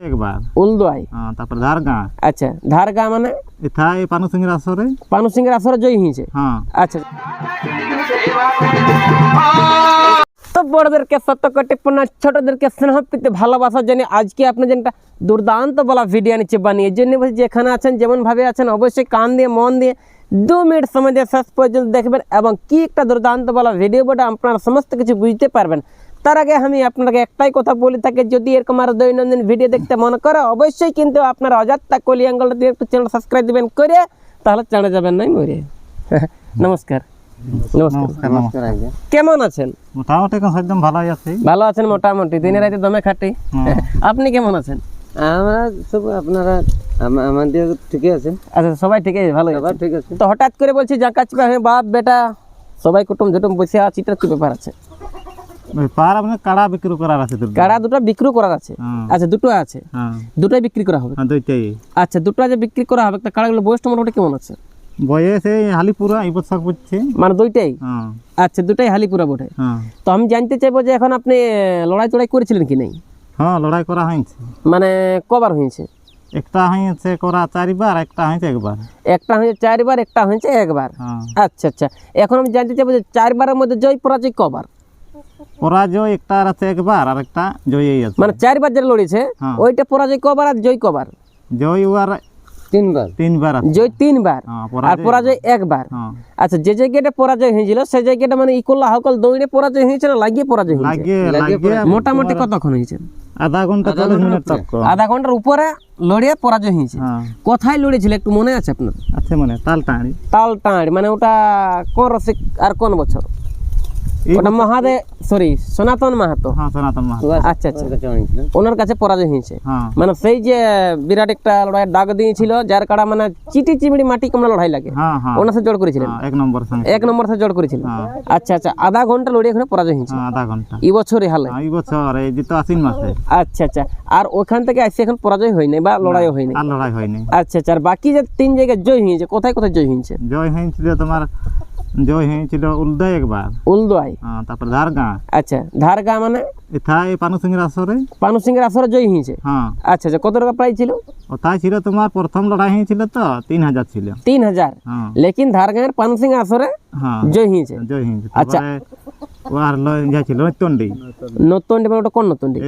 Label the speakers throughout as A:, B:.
A: একবার।
B: উলদোয়াই?
A: তারপর ধারগাঁ।
B: আচ্ছা ধারগা মানে?
A: এথা এই পানু সিংহের আসরে।
B: পানু সিংহের আসরে জয়ী হয়েছে?
A: হ্যাঁ।
B: আচ্ছা। তো বড়দেরকে সত্য প্রণাম ছোটদেরকে স্নেহ ভালোবাসার জন্য আজকে আপনি যেটা দুর্দান্ত বলা ভিডিও নিচ্ছে বানিয়ে। জন্য যেখানে আছেন যেমন ভাবে আছেন অবশ্যই কান দিয়ে মন দিয়ে দু মিনিট সময় দিয়ে শেষ পর্যন্ত দেখবেন এবং কি একটা দুর্দান্ত বলা ভিডিও বটে আপনারা সমস্ত কিছু বুঝতে পারবেন। তার আগে আমি আপনাকে একটাই কথা বলে থাকি যদি এরকম আর দৈনন্দিন ভিডিও দেখতে মনে করে অবশ্যই কিন্তু আপনারা অজাত্তা কলিয়াঙ্গল দিয়ে একটু চ্যানেল সাবস্ক্রাইব দিবেন করে তাহলে জানা যাবেন নাই মরে নমস্কার। নমস্কার
A: নমস্কার নমস্কার
B: কেমন আছেন?
A: মোটামুটি একদম ভালোই আছে।
B: ভালো আছেন মোটামুটি দিনে রাতে দমে খাটি। আপনি কেমন আছেন?
C: আমরা সব আপনারা আমাদের ঠিকই আছে
B: আচ্ছা সবাই ঠিক আছে ভালো
C: সবার ঠিক আছে।
B: তো হঠাৎ করে বলছি চিপা হয়ে বাপ বেটা সবাই কুটুম জুটুম বসে আছি এটা কি ব্যাপার আছে?
A: ব্যাপার আপনার কাড়া বিক্রি করার আছে
B: কাড়া দুটো বিক্রি করার আছে।
A: হ্যাঁ।
B: আচ্ছা দুটো আছে?
A: হ্যাঁ।
B: দুটোই বিক্রি করা হবে?
A: হ্যাঁ দুইটাই।
B: আচ্ছা দুটো যে বিক্রি করা হবে তা কাড়াগুলো বয়সটা মোটামুটি কেমন আছে?
A: বয়স এই হালিপুরা এই বছর পড়ছে।
B: মানে দুইটাই? আচ্ছা দুটাই হালিপুরা বটে। তো আমি জানতে চাইব যে এখন আপনি লড়াই টড়াই করেছিলেন কি নাই?
A: হ্যাঁ লড়াই করা হয়েছে।
B: মানে কবার হয়েছে?
A: একটা হয়েছে করা চারিবার একটা হয়েছে একবার।
B: একটা হয়েছে চারবার একটা হয়েছে একবার। আচ্ছা আচ্ছা। এখন আমি জানতে চাইব যে চারবারের মধ্যে জয় পরাজয় কবার?
A: পরাজয় একটা আছে একবার আর একটা জয়ী আছে।
B: মানে চারবার যেটা লড়েছে
A: হ্যাঁ।
B: ওইটা পরাজয় কবার আর জয় কবার?
A: জয় আর
C: তিনবার।
A: তিনবার
B: জয় তিনবার?
A: হ্যাঁ
B: আর
A: পরাজয়
B: একবার।
A: হ্যাঁ।
B: আচ্ছা যে জায়গাটা পরাজয় হয়েছিল সেই জায়গাটা মানে ইকল্লা হাকল দৌড়ে পরাজয় হয়েছে? না লাগিয়ে পরাজয় মোটামুটি কতক্ষণ হয়েছে?
A: আধা ঘণ্টা চল্লিশ মিনিট তক।
B: আধা ঘণ্টার উপরে লড়িয়ে পরাজয় হয়েছে।
A: হ্যাঁ।
B: কোথায় লড়েছিল একটু মনে আছে আপনার?
A: আছে মানে তাল টাঁড়ি
B: তাল টাঁড় মানে ওটা কোন রসিক আর কোন বছর? ওটা মহাদেব সরি সনাতন মাহাতো।
A: হ্যাঁ সনাতন
B: আচ্ছা আচ্ছা। ওনার কাছে পরাজয় হয়েছে।
A: হ্যাঁ।
B: মানে সেই যে বিরাট একটা লড়াইয়ের ডাক দিয়েছিল যার কাড়া মানে চিটি চিমিড়ি মাটি কামড়া লড়াই লাগে।
A: হ্যাঁ হ্যাঁ।
B: ওনার সাথে জড় করেছিলেন।
A: এক নম্বর
B: এক নম্বর সাথে জড় করেছিলেন আচ্ছা আচ্ছা আধা ঘণ্টা লড়িয়ে এখানে পরাজয় হয়েছে।
A: হ্যাঁ আধা ঘণ্টা।
B: এই বছরে হালে।
A: হ্যাঁ, এই বছর এই তো আশ্বিন মাসে।
B: আচ্ছা আচ্ছা। আর ওখান থেকে আসছে এখন পরাজয় হয়নি বা লড়াইও হয়নি।
A: আর লড়াই হয়নি।
B: আচ্ছা আচ্ছা। আর বাকি যে তিন জায়গায় জয় হয়েছে কোথায় কোথায় জয় হয়েছে?
A: জয় হয়েছিল তোমার জয় হয়েছিল উলদাই একবার।
B: উলদোয়াই
A: হ্যাঁ, তারপর ধারগাঁ।
B: আচ্ছা ধারগা মানে?
A: এথা এই পানু সিংহের আসরে।
B: পানু সিংহের আসরে জয় হয়েছে?
A: হ্যাঁ।
B: আচ্ছা আচ্ছা কত টাকা প্রাইজ ছিল?
A: ওটাই ছিল তোমার প্রথম লড়াই হয়েছিল তো তিন হাজার ছিল।
B: তিন হাজার?
A: হ্যাঁ।
B: লেকিন ধারগাঁয়ের পানু সিং আসরে
A: হ্যাঁ।
B: জয় হয়েছে?
A: জয় হয়েছে।
B: আচ্ছা।
A: তারপরে ও আর লয় যাইছিল
B: মানে ওটা কোন
A: নৈতন্ডি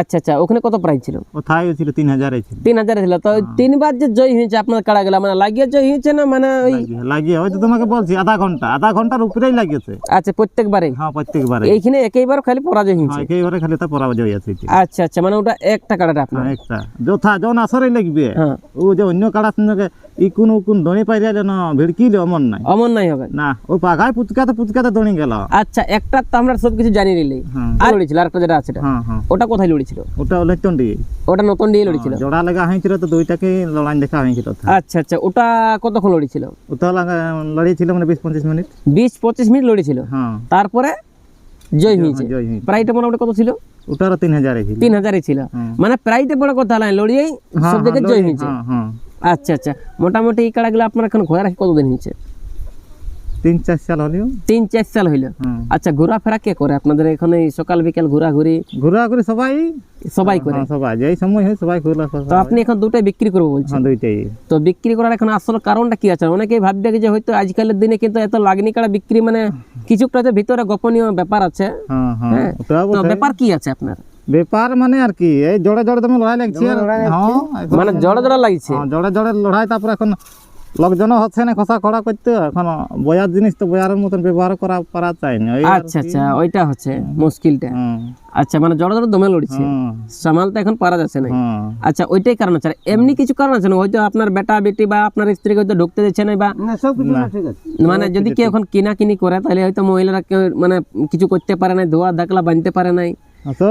B: আচ্ছা আচ্ছা ওখানে কত প্রাইস ছিল?
A: ওথায় ছিল তিন হাজারে ছিল।
B: তিন হাজার ছিল তো তিনবার যে জয় হয়েছে আপনার কাড়া গেলা মানে লাগিয়ে জয় হয়েছে না মানে ওই
A: লাগিয়ে- লাগিয়ে হয়তো তোমাকে বলছি আধা ঘণ্টা আধা ঘণ্টার উপরেই লাগিয়েছে।
B: আচ্ছা প্রত্যেকবারে
A: হ্যাঁ প্রত্যেকবারে
B: এইখানে একইবার খালি পরাজয় হয়েছে?
A: হ্যাঁ খালি তা পরাজয় আছে
B: আচ্ছা আচ্ছা মানে ওটা একটা কাড়াটা আপনার?
A: হ্যাঁ, একটা। যথা যখন আসরে লাগবে
B: হ্যাঁ।
A: ও যে অন্য কাড়ার সঙ্গে ইকুন উকুন দড়ি পাইলে যেন ভিড়কিলে অমন নাই।
B: অমন নাই হবে।
A: না ও পাখায় পুচকাতে পুচকাতে দড়ি গেল।
B: আচ্ছা একটা তো আমরা সবকিছু জানি নিলেই।
A: হ্যাঁ।
B: আর লড়েছিল আরেকটা যেটা আছে এটা।
A: হ্যাঁ হ্যাঁ।
B: ওটা কোথায় লড়েছিল?
A: ওটা হলো চন্ডি
B: ওটা নতুন দিয়ে লড়েছিল।
A: জোড়া লাগা হয়েছিল তো দুইটাকে লড়াই দেখা হয়েছিল।
B: আচ্ছা আচ্ছা ওটা কতক্ষণ লড়েছিল?
A: ওটা লাগা লড়িয়েছিল মানে বিশ পঁচিশ মিনিট।
B: বিশ পঁচিশ মিনিট লড়েছিল?
A: হ্যাঁ।
B: তারপরে জয় হয়েছে। প্রাইটা মোটামুটি কত ছিল?
A: ওটারও তিন হাজার ছিল।
B: তিন হাজারই ছিল। মানে প্রাইটা বড় কথা নয় লড়িয়েই সব
A: হ্যাঁ,
B: জয় হয়েছে।
A: হ্যাঁ হ্যাঁ।
B: আচ্ছা আচ্ছা মোটামুটি এই কাড়াগুলো আপনার এখন ঘোরা রাখি কতদিন হয়েছে?
A: তিন চার সাল হলেও?
B: তিন চার সাল হইল? আচ্ছা ঘোরাফেরা কে করে? আপনাদের এখানে সকাল বিকাল ঘোরাঘুরি?
A: ঘোরাঘুরি সবাই?
B: সবাই করে।
A: হ্যাঁ, সবাই। যেই সময় হয় সবাই ঘুরলা
B: তো আপনি এখন দুটাই বিক্রি করব বলছেন?
A: হ্যাঁ দুইটাই।
B: তো বিক্রি করার এখন আসল কারণটা কি আছে? অনেকেই ভাববে যে হয়তো আজকালের দিনে কিন্তু এত লাগনি কাড়া বিক্রি মানে কিছুটা তো ভিতরে গোপনীয় ব্যাপার আছে।
A: হ্যাঁ হ্যাঁ
B: হ্যাঁ। তো ব্যাপার কি আছে আপনার?
A: ব্যাপার মানে আর কি এই জোড়ে জোড়ে তুমি লড়াই লাগছে। আর- হ্যাঁ
B: মানে জড় জড় লাগছে?
A: হ্যাঁ, জোড়ে জোড়ে লড়াই তারপর এখন লোকজন হচ্ছে না খসা খড়া করতে এখন বয়ার জিনিস তো বয়ারের মতন ব্যবহার করা পারা চাই না
B: আচ্ছা আচ্ছা ওইটা হচ্ছে মুশকিলটা। আচ্ছা মানে জড় জড় দমে লড়ছে। সামাল তো এখন পারা যাচ্ছে না। আচ্ছা ওইটাই কারণ আছে। এমনি কিছু কারণ আছে না? হয়তো আপনার বেটা বেটি বা আপনার স্ত্রীকে হয়তো ঢুকতে দিচ্ছে না বা
C: না সব কিছু না। ঠিক আছে।
B: মানে যদি কেউ এখন কিনা কিনি করে তাহলে হয়তো মহিলারা কেউ মানে কিছু করতে পারে না ধোয়া ধাকলা বানতে পারে নাই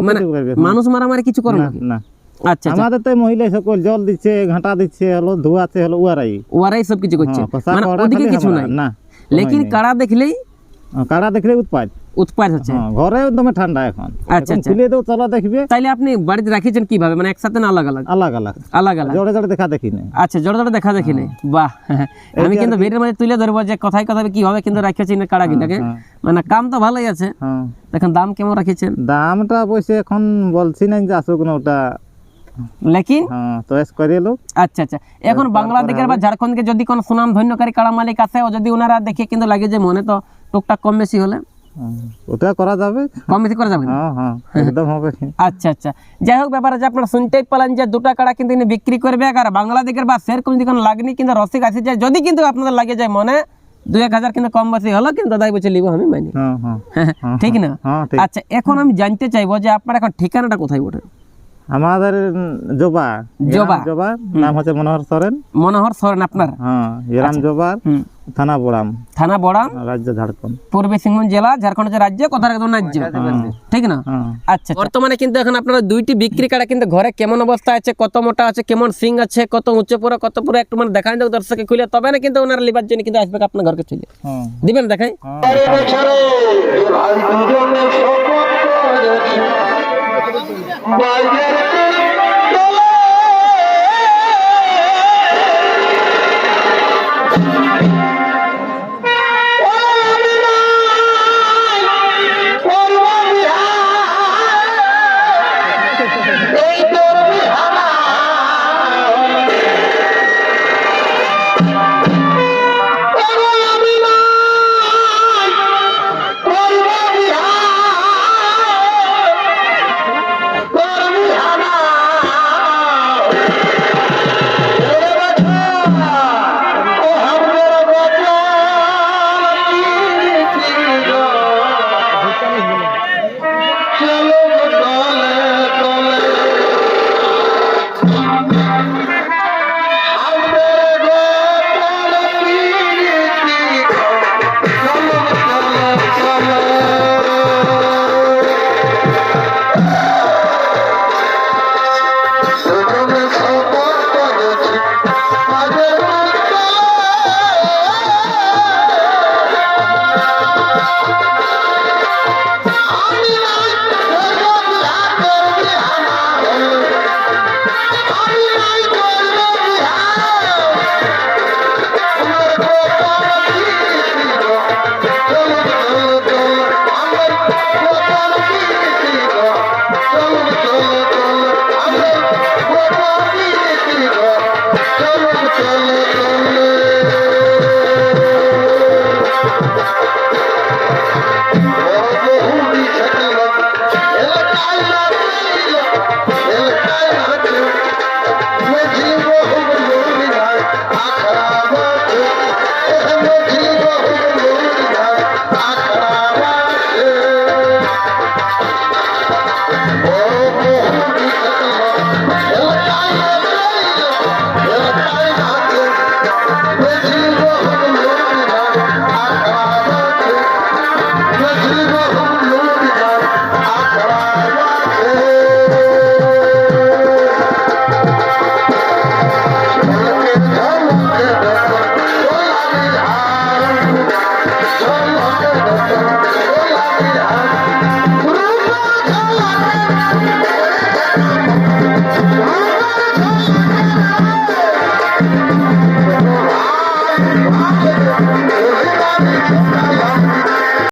B: মানে মানুষ মারামারি কিছু করে না
A: না।
B: আচ্ছা আচ্ছা।
A: আমাদের তো মহিলা সকল জল দিচ্ছে ঘাটা দিচ্ছে হলো ধোয়াছে হলো উয়ারাই।
B: ওরাই সব কিছু করছে।
A: হ্যাঁ,
B: মানে ওদিকে কিছু নাই?
A: না
B: লেকিন কাড়া দেখলেই
A: হ্যাঁ, কাড়া দেখলে উৎপাদ
B: উৎপাদ হচ্ছে।
A: হ্যাঁ ঘরে একদম ঠান্ডা এখন।
B: আচ্ছা আচ্ছা।
A: খুলে দেও চলো দেখবে।
B: তাইলে আপনি বাড়িতে রাখিয়েছেন কীভাবে? মানে একসাথে না আলাদা আলাদা
A: জোড়ে জোড়ে দেখা দেখি না।
B: আচ্ছা জোরে জোরে দেখা দেখি নাই বাহ। আমি কিন্তু ভিডিওর মধ্যে তুলে ধরবো যে কথায় কথায় কীভাবে কিন্তু রাখিয়েছি না কাড়া
A: হ্যাঁ।
B: মানে কাম তো ভালোই আছে।
A: হ্যাঁ।
B: দেখেন দাম কেমন রাখিয়েছেন?
A: দামটা অবশ্য এখন বলছি না যে আসুক না ওটা।
B: লেকিন?
A: হ্যাঁ চয়েস করে
B: আচ্ছা আচ্ছা। এখন বাংলাদেশের বা ঝাড়খণ্ডকে যদি কোনো সুনাম ধন্যকারী কাড়া মালিক আছে ও যদি ওনারা দেখে কিন্তু লাগে যে মনে তো টুকটাক কম বেশি হলে।
A: ওটা করা যাবে।
B: কম বেশি করা যাবে
A: হ্যাঁ হ্যাঁ একদম হবে।
B: আচ্ছা আচ্ছা। যাই হোক ব্যাপারে আপনারা শুনতেই পেলেন যে দুটা কাড়া কিন্তু ইনি বিক্রি করবে আর বাংলাদেশের বা সেরকম যদি কোনো লাগনি কিন্তু রসিক আসে যায় যদি কিন্তু আপনাদের লাগে যায় মনে দুই এক হাজার কিন্তু কম বেশি হলো কিন্তু দাদাই বলছে লিবো আমি মানি
A: হ্যাঁ হ্যাঁ।
B: ঠিক না?
A: হ্যাঁ
B: আচ্ছা এখন আমি জানতে চাইব যে আপনার এখন ঠিকানাটা কোথায় ওঠে
A: আমাদের জবা।
B: জবা।
A: জবা নাম হচ্ছে মনোহর সরেন।
B: মনোহর সরেন আপনার?
A: হ্যাঁ ইরাম জবার থানা বড়াম।
B: থানা বড়াম?
A: রাজ্য ঝাড়খণ্ড।
B: পূর্বী সিংভূম জেলা ঝাড়খণ্ড যে রাজ্য কথা একদম রাজ্য? ঠিক না?
A: হ্যাঁ।
B: আচ্ছা বর্তমানে কিন্তু এখন আপনারা দুইটি বিক্রি কাড়া কিন্তু ঘরে কেমন অবস্থা আছে কত মোটা আছে কেমন সিং আছে কত উঁচু পুরো কত পুরো একটু মানে দেখান দেবো দর্শকে খুলে। তবে না কিন্তু ওনারা লিবার জন্য কিন্তু আসবে আপনার ঘরকে চলে
A: হ্যাঁ।
B: দিবেন দেখাই।
A: হ্যাঁ।